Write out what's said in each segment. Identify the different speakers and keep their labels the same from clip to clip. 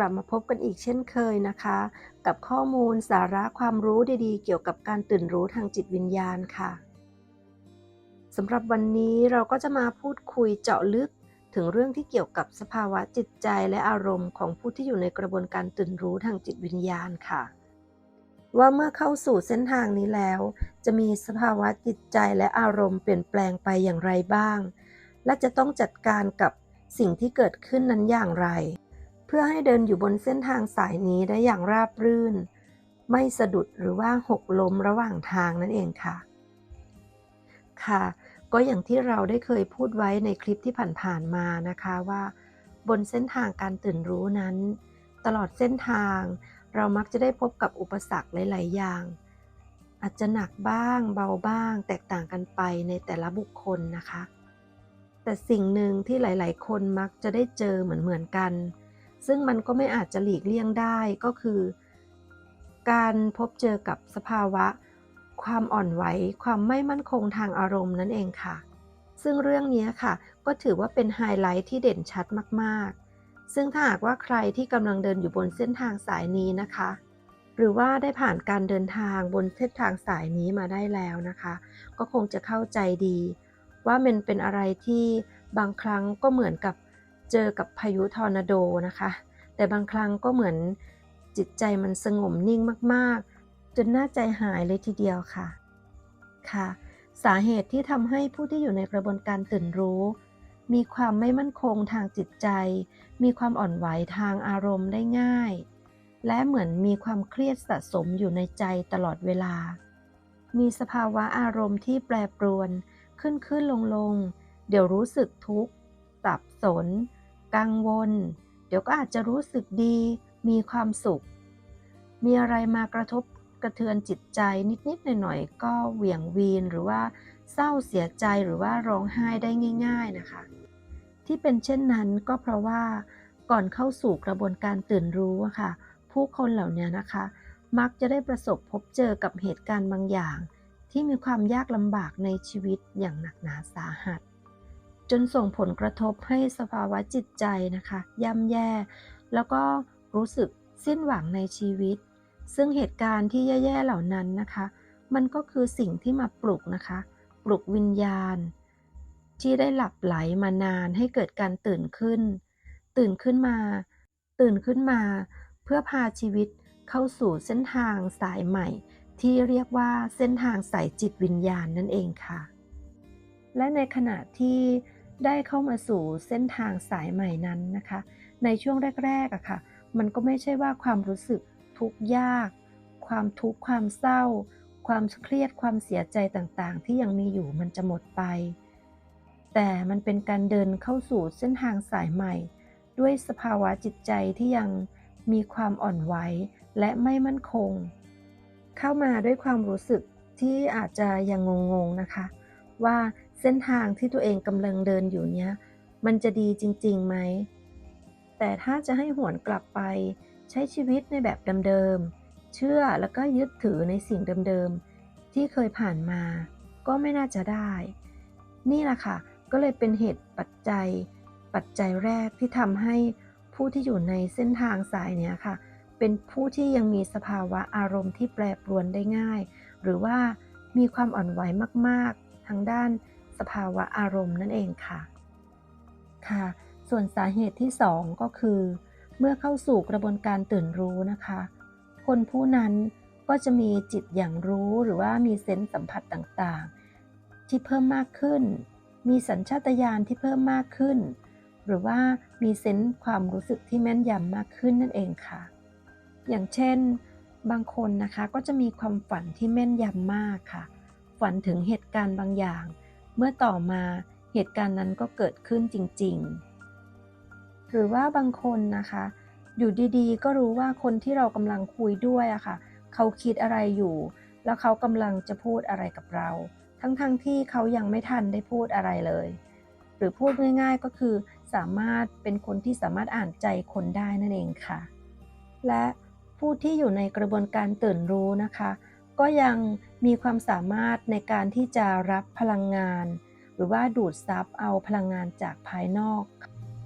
Speaker 1: กลับมาพบกันอีกเช่นเคยนะคะ กับข้อมูลสาระความรู้ดีๆ เกี่ยวกับการตื่นรู้ทางจิตวิญญาณค่ะสำหรับวันนี้เราก็จะมาพูดคุยเจาะลึกถึงเรื่องที่เกี่ยวกับสภาวะจิตใจและอารมณ์ของผู้ที่อยู่ในกระบวนการตื่นรู้ทางจิตวิญญาณค่ะ ว่าเมื่อเข้าสู่เส้นทางนี้แล้ว จะมีสภาวะจิตใจและอารมณ์เปลี่ยนแปลงไปอย่างไรบ้าง และจะต้องจัดการกับสิ่งที่เกิดขึ้นนั้นอย่างไร เพื่อให้เดินอยู่บนเส้นทางสายนี้ได้อย่างราบรื่น ไม่สะดุดหรือว่าหกล้มระหว่างทางนั่นเองค่ะ ค่ะ ก็อย่างที่เราได้เคยพูดไว้ในคลิปที่ผ่านๆมานะคะว่า บนเส้นทางการตื่นรู้นั้น ตลอดเส้นทางเรามักจะได้พบกับอุปสรรคหลาย ๆ อย่าง อาจจะหนักบ้างเบาบ้าง แตกต่างกันไปในแต่ละบุคคลนะคะ แต่สิ่งหนึ่งที่หลาย ๆ คนมักจะได้เจอเหมือน ๆ กัน ซึ่งมันก็ไม่อาจจะหลีกเลี่ยงได้ก็คือ การพบเจอกับสภาวะ ความอ่อนไหว ความไม่มั่นคงทางอารมณ์นั่นเองค่ะ ซึ่งเรื่องนี้ค่ะ ก็ถือว่าเป็นไฮไลท์ที่เด่นชัดมากๆ ซึ่งถ้าหากว่าใครที่กำลังเดินอยู่บนเส้นทางสายนี้นะคะ หรือว่าได้ผ่านการเดินทางบนเส้นทางสายนี้มาได้แล้วนะคะ ก็คงจะเข้าใจดี ว่ามันเป็นอะไรที่บางครั้งก็เหมือนกับ เจอกับพายุทอร์นาโดนะคะ แต่บางครั้งก็เหมือนจิตใจมันสงบนิ่งมากๆ จนน่าใจหายเลยทีเดียวค่ะ ค่ะ สาเหตุที่ทำให้ผู้ที่อยู่ในกระบวนการตื่นรู้ มีความไม่มั่นคงทางจิตใจ มีความอ่อนไหวทางอารมณ์ได้ง่าย และเหมือนมีความเครียดสะสมอยู่ในใจตลอดเวลา มีสภาวะอารมณ์ที่แปรปรวน ขึ้นขึ้นลงลงเดี๋ยวรู้สึกทุกข์สับสน กังวล เดี๋ยวก็อาจจะรู้สึกดี มีความสุข มีอะไรมากระทบกระเทือนจิตใจนิด ๆ หน่อย ๆ ก็เหวี่ยงวีนหรือว่าเศร้าเสียใจหรือว่าร้องไห้ได้ง่าย ๆ นะคะ ที่เป็นเช่นนั้นก็เพราะว่าก่อนเข้าสู่กระบวนการตื่นรู้ค่ะ ผู้คนเหล่านี้นะคะ มักจะได้ประสบพบเจอกับเหตุการณ์บางอย่าง ที่มีความยากลำบากในชีวิตอย่างหนักหนาสาหัส จนส่งผลกระทบให้สภาวะจิตใจนะคะย่ำแย่ แล้วก็รู้สึกสิ้นหวังในชีวิต ซึ่งเหตุการณ์ที่แย่ ๆ เหล่านั้นนะคะ มันก็คือสิ่งที่มาปลุกนะคะ ปลุกวิญญาณ ที่ได้หลับไหลมานานให้เกิดการตื่นขึ้น ตื่นขึ้นมา ตื่นขึ้นมา เพื่อพาชีวิตเข้าสู่เส้นทางสายใหม่ ที่เรียกว่าเส้นทางสายจิตวิญญาณนั่นเองค่ะ และในขณะที่ ได้เข้ามาสู่เส้นทางสายใหม่นั้นนะคะ ในช่วงแรกๆอะค่ะ มันก็ไม่ใช่ว่าความรู้สึกทุกข์ยาก ความทุกข์ความเศร้า ความเครียดความเสียใจต่างๆ ที่ยังมีอยู่มันจะหมดไป แต่มันเป็นการเดินเข้าสู่เส้นทางสายใหม่ ด้วยสภาวะจิตใจที่ยังมีความอ่อนไหวและไม่มั่นคง เข้ามาด้วยความรู้สึกที่อาจจะยังงงๆนะคะ ว่า เส้นทางที่ตัวเองกำลังเดินอยู่เนี้ย มันจะดีจริงๆไหม แต่ถ้าจะให้หวนกลับไปใช้ชีวิตในแบบเดิมๆ เชื่อแล้วก็ยึดถือในสิ่งเดิมๆ ที่เคยผ่านมา ก็ไม่น่าจะได้ นี่แหละค่ะ ก็เลยเป็นเหตุปัจจัย ปัจจัยแรกที่ทำให้ผู้ที่อยู่ในเส้นทางสายเนี้ยค่ะ เป็นผู้ที่ยังมีสภาวะอารมณ์ที่แปรปรวนได้ง่าย หรือว่ามีความอ่อนไหวมากๆ ทางด้าน สภาวะอารมณ์นั่นเองค่ะ ค่ะ ส่วนสาเหตุที่ 2 ก็คือ เมื่อเข้าสู่กระบวนการตื่นรู้นะคะ คนผู้นั้นก็จะมีจิตอย่างรู้หรือว่ามีเซนส์สัมผัสต่างๆ ที่เพิ่มมากขึ้น มีสัญชาตญาณที่เพิ่มมากขึ้น หรือว่ามีเซนส์ความรู้สึกที่แม่นยำมากขึ้นนั่นเองค่ะ อย่างเช่น บางคนนะคะก็จะมีความฝันที่แม่นยำมากค่ะ ฝันถึงเหตุการณ์บางอย่าง เมื่อต่อมาเหตุการณ์นั้นก็เกิดขึ้นจริง ๆ หรือว่าบางคนนะคะ อยู่ดีๆ ก็รู้ว่าคนที่เรากำลังคุยด้วยอะค่ะ เขาคิดอะไรอยู่ แล้วเขากำลังจะพูดอะไรกับเรา ทั้งๆทที่เขายังไม่ทันได้พูดอะไรเลย หรือพูดง่าย ๆก็คือสามารถเป็นคนที่สามารถอ่านใจคนได้นั่นเองค่ะ และผู้ที่อยู่ในกระบวนการตื่นรู้นะคะ ก็ยังมีความสามารถในการที่จะรับพลังงาน หรือว่าดูดซับเอาพลังงานจากภายนอก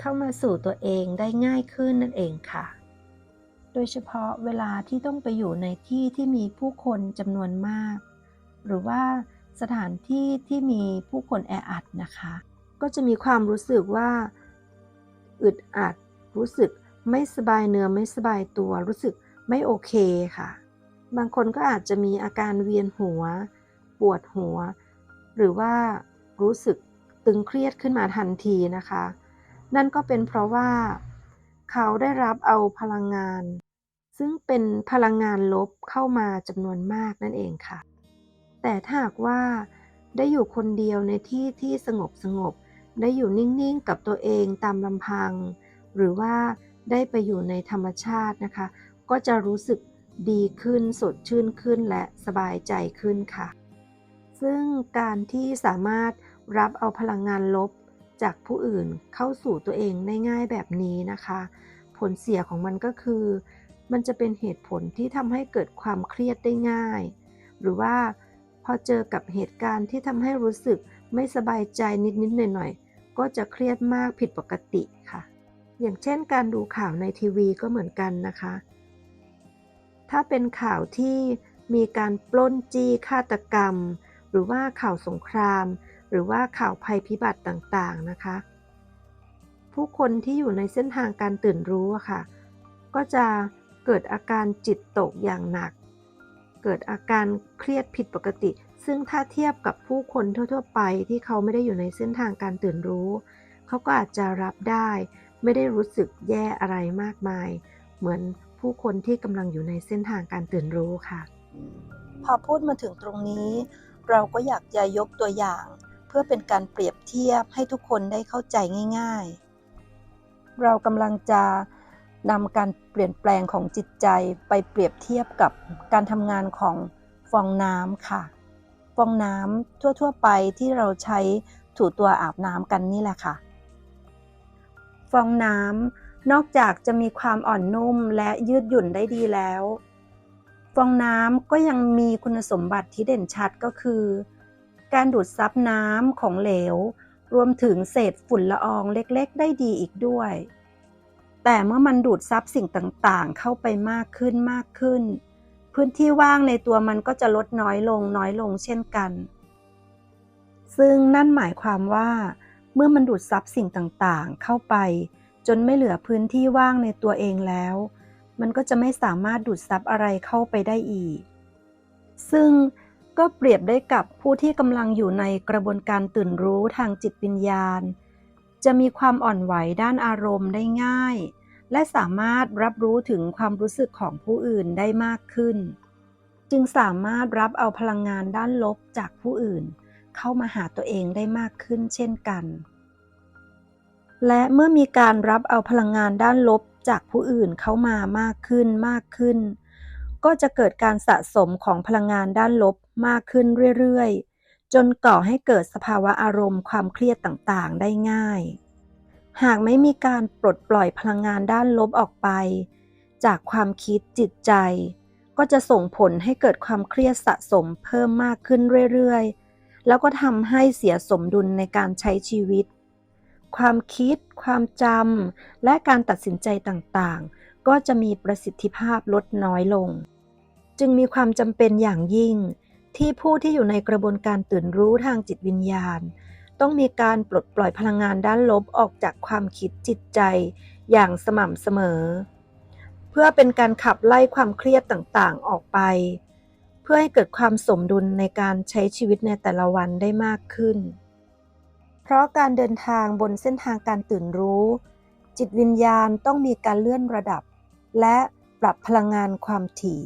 Speaker 1: เข้ามาสู่ตัวเองได้ง่ายขึ้นนั่นเองค่ะ โดยเฉพาะเวลาที่ต้องไปอยู่ในที่ที่มีผู้คนจำนวนมาก หรือว่าสถานที่ที่มีผู้คนแออัดนะคะ ก็จะมีความรู้สึกว่าอึดอัดรู้สึกไม่สบายเนื้อไม่สบายตัวรู้สึกไม่โอเคค่ะ บางคนก็อาจจะมีอาการเวียนหัว ปวดหัว หรือว่ารู้สึกตึงเครียดขึ้นมาทันทีนะคะ นั่นก็เป็นเพราะว่า เขาได้รับเอาพลังงาน ซึ่งเป็นพลังงานลบเข้ามาจำนวนมากนั่นเองค่ะ แต่ถ้าหากว่าได้อยู่คนเดียวในที่ที่สงบสงบ ได้อยู่นิ่งๆกับตัวเองตามลำพัง หรือว่าได้ไปอยู่ในธรรมชาตินะคะ ก็จะรู้สึก ดีขึ้นสดชื่นขึ้นและสบายใจขึ้นค่ะ ซึ่งการที่สามารถรับเอาพลังงานลบจากผู้อื่นเข้าสู่ตัวเองได้ง่ายแบบนี้นะคะ ผลเสียของมันก็คือ มันจะเป็นเหตุผลที่ทำให้เกิดความเครียดได้ง่าย หรือว่าพอเจอกับเหตุการณ์ที่ทำให้รู้สึกไม่สบายใจนิด ๆ หน่อย ๆ ก็จะเครียดมากผิดปกติค่ะ อย่างเช่นการดูข่าวในทีวีก็เหมือนกันนะคะ ถ้าเป็นข่าวที่มีการปล้นจี้ฆาตกรรม หรือว่าข่าวสงคราม หรือว่าข่าวภัยพิบัติต่างๆนะคะ ผู้คนที่อยู่ในเส้นทางการตื่นรู้อะค่ะ ก็จะเกิดอาการจิตตกอย่างหนัก เกิดอาการเครียดผิดปกติ ซึ่งถ้าเทียบกับผู้คนทั่ว ๆ ไปที่เขาไม่ได้อยู่ในเส้นทางการตื่นรู้ เขาก็อาจจะรับได้ ไม่ได้รู้สึกแย่อะไรมากมาย เหมือน ผู้คนที่กำลังอยู่ในเส้นทางการตื่นรู้ค่ะ พอพูดมาถึงตรงนี้ เราก็อยากจะยกตัวอย่าง เพื่อเป็นการเปรียบเทียบให้ทุกคนได้เข้าใจง่าย ๆ เรากำลังจะนำการเปลี่ยนแปลงของจิตใจไปเปรียบเทียบกับการทำงานของฟองน้ำค่ะ ฟองน้ำทั่วๆไปที่เราใช้ถูตัวอาบน้ำกันนี่แหละค่ะ ฟองน้ำ นอกจากจะมีความอ่อนนุ่มและยืดหยุ่นได้ดีแล้ว ฟองน้ำก็ยังมีคุณสมบัติที่เด่นชัดก็คือ การดูดซับน้ำของเหลว รวมถึงเศษฝุ่นละอองเล็กๆ ได้ดีอีกด้วย แต่เมื่อมันดูดซับสิ่งต่างๆ เข้าไปมากขึ้นมากขึ้น พื้นที่ว่างในตัวมันก็จะลดน้อยลงน้อยลงเช่นกัน ซึ่งนั่นหมายความว่า เมื่อมันดูดซับสิ่งต่างๆ เข้าไป จนไม่เหลือพื้นที่ว่างในตัวเองแล้ว มันก็จะไม่สามารถดูดซับอะไรเข้าไปได้อีก ซึ่งก็เปรียบได้กับผู้ที่กำลังอยู่ในกระบวนการตื่นรู้ทางจิตวิญญาณ จะมีความอ่อนไหวด้านอารมณ์ได้ง่าย และสามารถรับรู้ถึงความรู้สึกของผู้อื่นได้มากขึ้น จึงสามารถรับเอาพลังงานด้านลบจากผู้อื่น เข้ามาหาตัวเองได้มากขึ้นเช่นกัน และเมื่อมีการรับเอาพลังงานด้านลบจากผู้อื่นเข้ามามากขึ้นมากขึ้น ก็จะเกิดการสะสมของพลังงานด้านลบมากขึ้นเรื่อยๆ จนก่อให้เกิดสภาวะอารมณ์ความเครียดต่างๆ ได้ง่าย หากไม่มีการปลดปล่อยพลังงานด้านลบออกไป จากความคิดจิตใจ ก็จะส่งผลให้เกิดความเครียดสะสมเพิ่มมากขึ้นเรื่อยๆ แล้วก็ทำให้เสียสมดุลในการใช้ชีวิต ความคิด ความจำ และการตัดสินใจต่างๆ ก็จะมีประสิทธิภาพลดน้อยลง จึงมีความจำเป็นอย่างยิ่ง ที่ผู้ที่อยู่ในกระบวนการตื่นรู้ทางจิตวิญญาณ ต้องมีการปลดปล่อยพลังงานด้านลบออกจากความคิดจิตใจ อย่างสม่ำเสมอ เพื่อเป็นการขับไล่ความเครียดต่างๆออกไป เพื่อให้เกิดความสมดุลในการใช้ชีวิตในแต่ละวันได้มากขึ้น เพราะการเดินทางบนเส้นทางการตื่นรู้ จิตวิญญาณต้องมีการเลื่อนระดับ และปรับพลังงานความถี่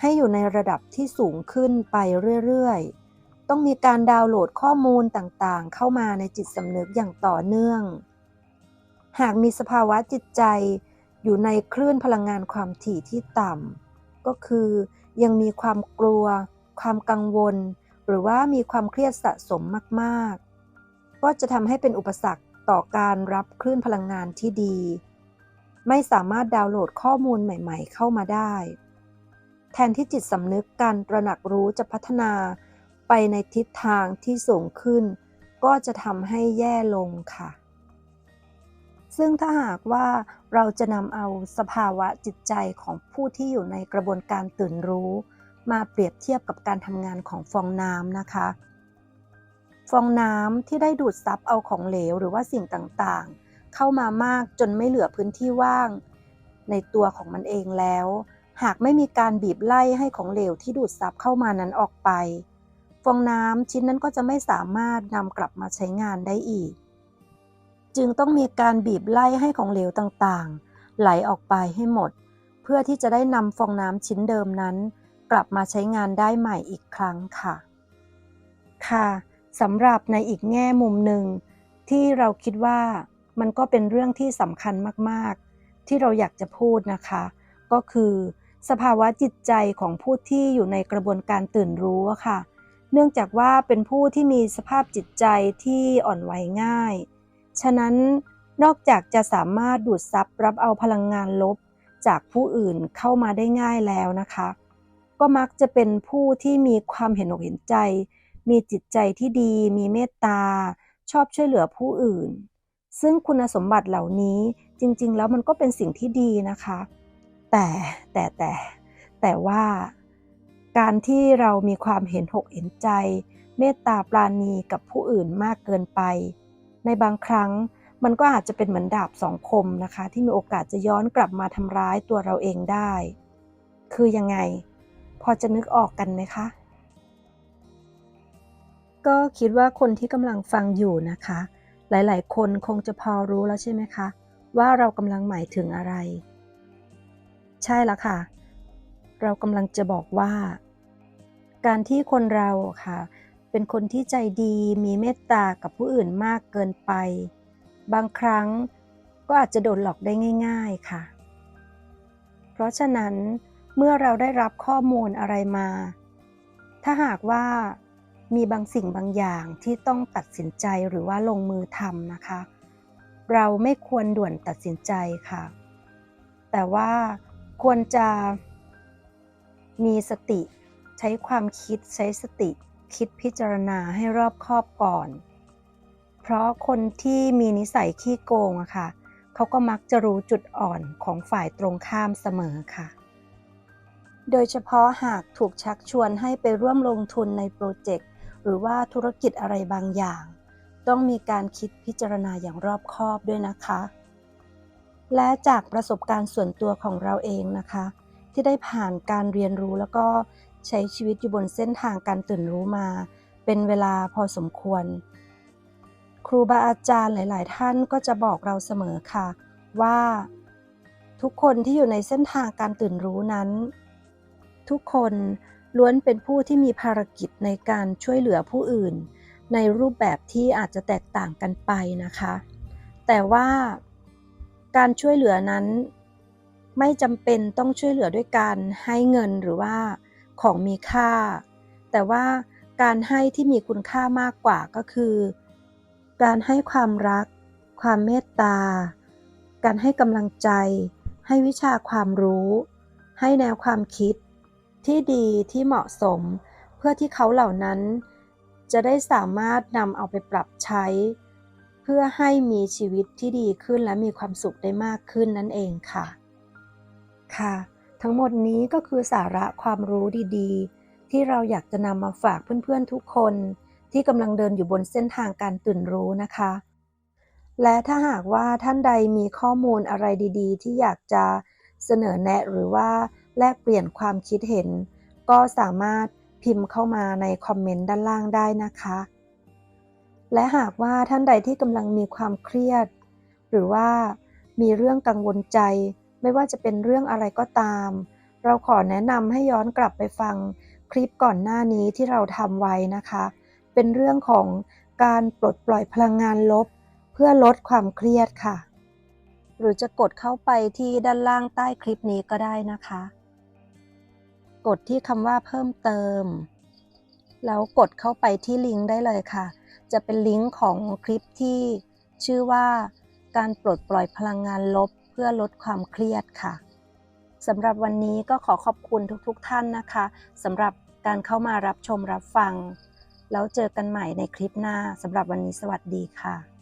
Speaker 1: ให้อยู่ในระดับที่สูงขึ้นไปเรื่อยๆ ต้องมีการดาวน์โหลดข้อมูลต่างๆ เข้ามาในจิตสำนึกอย่างต่อเนื่อง หากมีสภาวะจิตใจอยู่ในคลื่นพลังงานความถี่ที่ต่ำก็คือยังมีความกลัว ความกังวล หรือว่ามีความเครียดสะสมมากๆ ก็จะทำให้เป็นอุปสรรคต่อการรับคลื่นพลังงานที่ดี ไม่สามารถดาวน์โหลดข้อมูลใหม่ ๆ เข้ามาได้ แทนที่จิตสำนึกการตระหนักรู้จะพัฒนาไปในทิศทางที่สูงขึ้น ก็จะทำให้แย่ลงค่ะ ซึ่งถ้าหากว่าเราจะนำเอาสภาวะจิตใจของผู้ที่อยู่ในกระบวนการตื่นรู้ มาเปรียบเทียบกับการทำงานของฟองน้ำนะคะ ฟองน้ำที่ได้ดูดซับเอาของเหลวหรือว่าสิ่งต่างๆ เข้ามามากจนไม่เหลือพื้นที่ว่าง ในตัวของมันเองแล้ว หากไม่มีการบีบไล่ให้ของเหลวที่ดูดซับเข้ามานั้นออกไป ฟองน้ำชิ้นนั้นก็จะไม่สามารถนำกลับมาใช้งานได้อีก จึงต้องมีการบีบไล่ให้ของเหลวต่างๆ ไหลออกไปให้หมด เพื่อที่จะได้นำฟองน้ำชิ้นเดิมนั้น กลับมาใช้งานได้ใหม่อีกครั้งค่ะ ค่ะ สำหรับในอีกแง่มุมหนึ่ง ที่เราคิดว่ามันก็เป็นเรื่องที่สำคัญมากๆ ที่เราอยากจะพูดนะคะ ก็คือ สภาวะจิตใจของผู้ที่อยู่ในกระบวนการตื่นรู้ค่ะ เนื่องจากว่าเป็นผู้ที่มีสภาพจิตใจที่อ่อนไหวง่าย ฉะนั้นนอกจากจะสามารถดูดซับรับเอาพลังงานลบจากผู้อื่นเข้ามาได้ง่ายแล้วนะคะ ก็มักจะเป็นผู้ที่มีความเห็นอกเห็นใจ มีจิตใจที่ดี มีเมตตา ชอบช่วยเหลือผู้อื่น ซึ่งคุณสมบัติเหล่านี้จริง ๆ แล้วมันก็เป็นสิ่งที่ดีนะคะ แต่แต่แต่แต่ว่าการที่เรามีความเห็นหกเห็นใจ เมตตาปราณีกับผู้อื่นมากเกินไป ในบางครั้งมันก็อาจจะเป็นเหมือนดาบสองคมนะคะ ที่มีโอกาสจะย้อนกลับมาทำร้ายตัวเราเองได้ คือยังไง พอจะนึกออกกันไหมคะ ก็คิดว่าคนที่กำลังฟังอยู่นะคะ หลายๆ คนคงจะพอรู้แล้วใช่ไหมคะ ว่าเรากำลังหมายถึงอะไร ใช่ล้วค่ะ เรากำลังจะบอกว่า การที่คนเราค่ะ เป็นคนที่ใจดีมีเมตตากับผู้อื่นมากเกินไป บางครั้งก็อาจจะโดนหลอกได้ง่าย ๆค่ะ เพราะฉะนั้นเมื่อเราได้รับข้อมูลอะไรมา ถ้าหากว่า มีบางสิ่งบางอย่างที่ต้องตัดสินใจหรือว่าลงมือทำนะคะ เราไม่ควรด่วนตัดสินใจค่ะ แต่ว่าควรจะมีสติ ใช้ความคิดใช้สติ คิดพิจารณาให้รอบคอบก่อน เพราะคนที่มีนิสัยขี้โกงอะค่ะเขาก็มักจะรู้จุดอ่อนของฝ่ายตรงข้ามเสมอค่ะโดยเฉพาะหากถูกชักชวนให้ไปร่วมลงทุนในโปรเจกต์ หรือว่าธุรกิจอะไรบางอย่าง ต้องมีการคิดพิจารณาอย่างรอบคอบด้วยนะคะ และจากประสบการณ์ส่วนตัวของเราเองนะคะ ที่ได้ผ่านการเรียนรู้แล้วก็ใช้ชีวิตอยู่บนเส้นทางการตื่นรู้มา เป็นเวลาพอสมควร ครูบาอาจารย์หลาย ๆ ท่านก็จะบอกเราเสมอค่ะ ว่า ทุกคนที่อยู่ในเส้นทางการตื่นรู้นั้น ทุกคน ล้วนเป็นผู้ที่มีภารกิจในการช่วยเหลือผู้อื่น ในรูปแบบที่อาจจะแตกต่างกันไปนะคะ แต่ว่าการช่วยเหลือนั้นไม่จำเป็นต้องช่วยเหลือด้วยการให้เงินหรือว่าของมีค่า แต่ว่าการให้ที่มีคุณค่ามากกว่าก็คือ การให้ความรัก ความเมตตา การให้กำลังใจ ให้วิชาความรู้ ให้แนวความคิด ที่ดีที่เหมาะสม เพื่อที่เขาเหล่านั้น จะได้สามารถนำเอาไปปรับใช้ เพื่อให้มีชีวิตที่ดีขึ้นและมีความสุขได้มากขึ้นนั่นเองค่ะ ค่ะ ทั้งหมดนี้ก็คือสาระความรู้ดีๆ ที่เราอยากจะนำมาฝากเพื่อนๆทุกคน ที่กำลังเดินอยู่บนเส้นทางการตื่นรู้นะคะ และถ้าหากว่าท่านใดมีข้อมูลอะไรดี ๆ ที่อยากจะเสนอแนะหรือว่า แลกเปลี่ยนความคิดเห็น ก็สามารถพิมพ์เข้ามาในคอมเมนต์ด้านล่างได้นะคะ และหากว่าท่านใดที่กำลังมีความเครียด หรือว่ามีเรื่องกังวลใจ ไม่ว่าจะเป็นเรื่องอะไรก็ตาม เราขอแนะนำให้ย้อนกลับไปฟังคลิปก่อนหน้านี้ที่เราทำไว้นะคะ เป็นเรื่องของการปลดปล่อยพลังงานลบ เพื่อลดความเครียดค่ะ หรือจะกดเข้าไปที่ด้านล่างใต้คลิปนี้ก็ได้นะคะ กดที่คำว่าเพิ่มเติม แล้วกดเข้าไปที่ลิงก์ได้เลยค่ะ จะเป็นลิงก์ของคลิปที่ชื่อว่าการปลดปล่อยพลังงานลบเพื่อลดความเครียดค่ะสำหรับวันนี้ก็ขอขอบคุณทุกๆทท่านนะคะสำหรับการเข้ามารับชมรับฟัง แล้วเจอกันใหม่ในคลิปหน้าสำหรับวันนี้สวัสดีค่ะ